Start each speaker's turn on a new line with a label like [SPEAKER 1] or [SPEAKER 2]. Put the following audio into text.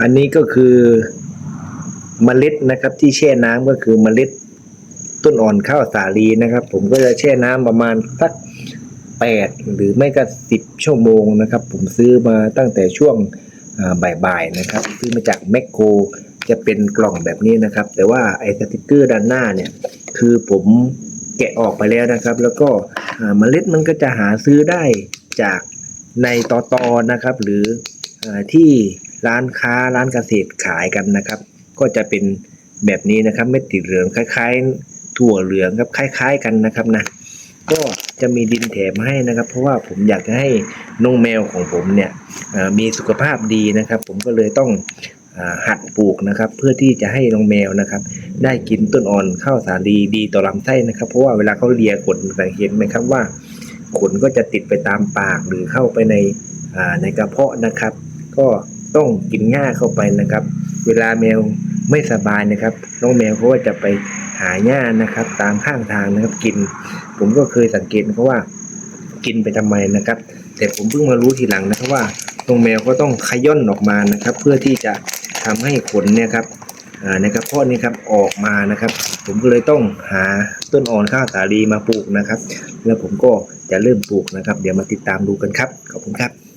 [SPEAKER 1] อันนี้ก็คือเมล็ดนะครับ ที่แช่น้ำก็คือเมล็ดต้นอ่อนข้าวสาลีนะครับ ผมก็จะแช่น้ำประมาณสักแปดหรือไม่ก็สิบชั่วโมงนะครับ ผมซื้อมาตั้งแต่ช่วงบ่ายๆนะครับ ซื้อมาจากแมคโครจะเป็นกล่องแบบนี้นะครับ แต่ว่าไอ้สติกเกอร์ด้านหน้าเนี่ย คือผมแกะออกไปแล้วนะครับ แล้วก็เมล็ดมันก็จะหาซื้อได้จากในตอตอนะครับ หรืออที่ ร้านค้าร้านเกษตรขายกันนะครับ ก็จะเป็นแบบนี้นะครับเม็ดสีเหลืองคล้ายๆ ถั่วเหลืองครับคล้าย ๆ กันนะครับนะก็จะมีดินแถมให้นะครับ เพราะว่าผมอยากจะให้น้องแมวของผมเนี่ยมีสุขภาพดีนะครับ ผมก็เลยต้องหัดปลูกนะครับ เพื่อที่จะให้น้องแมวนะครับ ได้กินต้นอ่อนข้าวสาลีดีต่อลำไส้นะครับ เพราะว่าเวลาเขาเลียขนสังเกตไหมครับว่าขนก็จะติดไปตามปากหรือเข้าไปในในกระเพาะนะครับ ก็ ต้องกินง่าเข้าไปนะครับ เวลาแมวไม่สบายนะครับ น้องแมวเขาก็จะไปหาหญ้านะครับ ตามข้างทางนะครับกิน ผมก็เคยสังเกตเขาว่า กินไปทำไมนะครับ แต่ผมเพิ่งมารู้ทีหลังนะครับว่าน้องแมวก็ต้องขย่อนออกมานะครับ เพื่อที่จะทำให้ขนเนี่ยครับอ่าในกระเพาะนี่ครับออกมานะครับ ผมก็เลยต้องหาต้นอ่อนข้าวสาลีมาปลูกนะครับ แล้วผมก็จะเริ่มปลูกนะครับ เดี๋ยวมาติดตามดูกันครับขอบคุณครับ